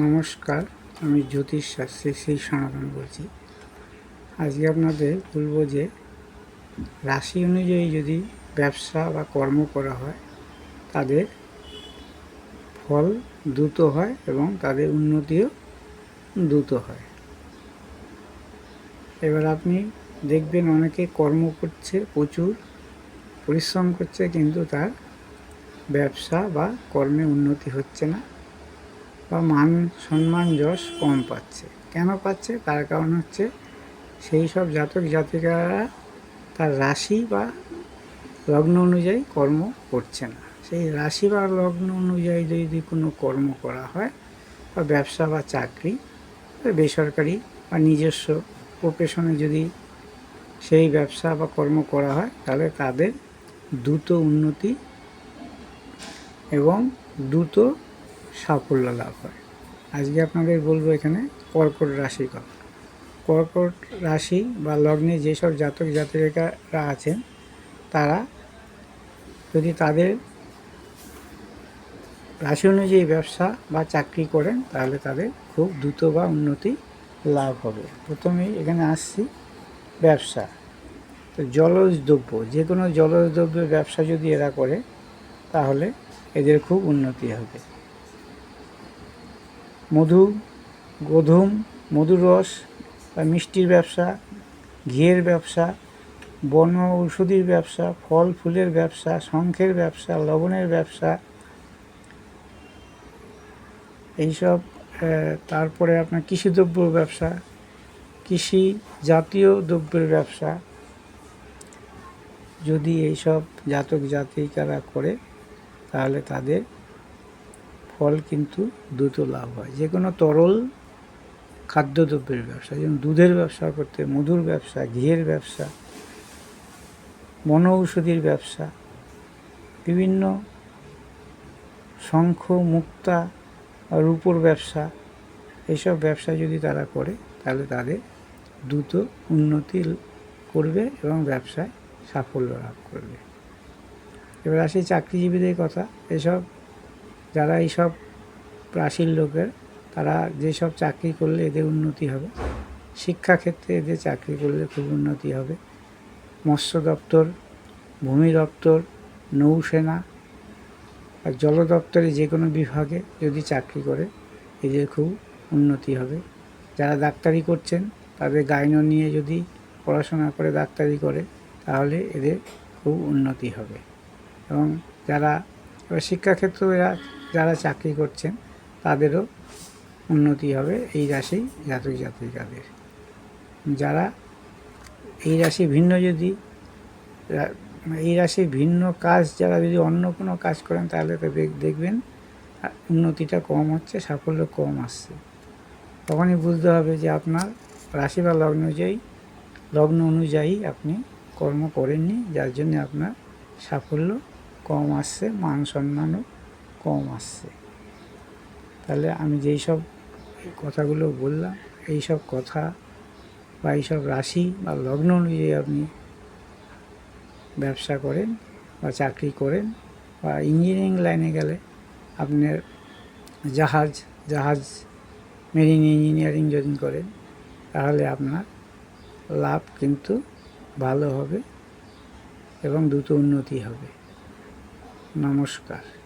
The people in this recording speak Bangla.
নমস্কার, আমি জ্যোতিষ শাস্ত্রী শ্রী সনাতন বলছি। আজকে আপনাদের বলব যে, রাশি অনুযায়ী যদি ব্যবসা বা কর্ম করা হয়, তাদের ফল দ্রুত হয় এবং তাদের উন্নতিও দ্রুত হয়। এবার আপনি দেখবেন অনেকে কর্ম করছে, প্রচুর পরিশ্রম করছে, কিন্তু তার ব্যবসা বা কর্মে উন্নতি হচ্ছে না। বা মান, সম্মান, যশ কম পাচ্ছে। কেন পাচ্ছে? তার কারণ হচ্ছে সেই সব জাতক জাতিকারা তার রাশি বা লগ্ন অনুযায়ী কর্ম করছে না। সেই রাশি বা লগ্ন অনুযায়ী যদি কোনো কর্ম করা হয় বা ব্যবসা বা চাকরি বেসরকারি বা নিজস্ব প্রফেশনে যদি সেই ব্যবসা বা কর্ম করা হয়, তাহলে তাদের দ্রুত উন্নতি এবং দ্রুত সাফল্য লাভ হয়। আজকে আপনাদের বলব এখানে কর্কট রাশির কথা। কর্কট রাশি বা লগ্নে যেসব জাতক জাতিকারা আছেন, তারা যদি তাদের রাশি অনুযায়ী ব্যবসা বা চাকরি করেন, তাহলে তাদের খুব দ্রুত বা উন্নতি লাভ হবে। প্রথমেই এখানে আসছি ব্যবসা। তো জলজ দ্রব্য যে কোনো জলজ দ্রব্যের ব্যবসা যদি এরা করে, তাহলে এদের খুব উন্নতি হবে। মধু, গোধূম, মধুর রস বা মিষ্টির ব্যবসা, ঘিয়ের ব্যবসা বন ঔষধির ব্যবসা, ফল, ফুলের ব্যবসা, শঙ্খের ব্যবসা, লবণের ব্যবসা। এইসব তারপরে আপনার কৃষি দ্রব্যর ব্যবসা, কৃষি জাতীয় দ্রব্যের ব্যবসা। যদি এইসব জাতক জাতিকারা করে, তাহলে তাদের ফল কিন্তু দ্রুত লাভ হয়। যে কোনো তরল খাদ্যদ্রব্যের ব্যবসা, যেমন দুধের ব্যবসা করতে মধুর ব্যবসা, ঘিয়ের ব্যবসা বন ঔষধির ব্যবসা, বিভিন্ন শঙ্খ, মুক্তা রূপোর ব্যবসা, এসব ব্যবসা যদি তারা করে, তাহলে তাদের দ্রুত উন্নতি করবে এবং ব্যবসায় সাফল্য লাভ করবে। এবার আসি চাকরিজীবীদের কথা। এসব যারা এইসব রাশির লোকের, তারা যেসব চাকরি করলে এদের উন্নতি হবে। শিক্ষাক্ষেত্রে এদের চাকরি করলে খুব উন্নতি হবে। মৎস্য দপ্তর, ভূমি দপ্তর, নৌসেনা আর জল দপ্তরে যে কোনো বিভাগে যদি চাকরি করে, এদের খুব উন্নতি হবে। যারা ডাক্তারি করছেন, তাদের গাইন নিয়ে যদি পড়াশোনা করে ডাক্তারি করে, তাহলে এদের খুব উন্নতি হবে। এবং যারা এবার শিক্ষাক্ষেত্রে এরা যারা চাকরি করছেন, তাদেরও উন্নতি হবে এই রাশি জাতক জাতিকাদের। যারা এই রাশি ভিন্ন যদি এই রাশি ভিন্ন কাজ, যারা যদি অন্য কোনো কাজ করেন, তাহলে তো দেখ- দেখবেন উন্নতিটা কম হচ্ছে, সাফল্য কম আসছে। তখনই বুঝতে হবে যে আপনার রাশি বা লগ্ন অনুযায়ী লগ্ন অনুযায়ী আপনি কর্ম করেননি, যার জন্য আপনার সাফল্য কম আসছে, মান সম্মানও কম আসছে। তাহলে আমি যেই সব কথাগুলো বললাম, এই সব কথা বা এইসব রাশি বা লগ্ন অনুযায়ী আপনি ব্যবসা করেন বা চাকরি করেন বা ইঞ্জিনিয়ারিং লাইনে গেলে আপনার জাহাজ জাহাজ মেরিন ইঞ্জিনিয়ারিং যদি করেন, তাহলে আপনার লাভ কিন্তু ভালো হবে এবং দ্রুত উন্নতি হবে। নমস্কার।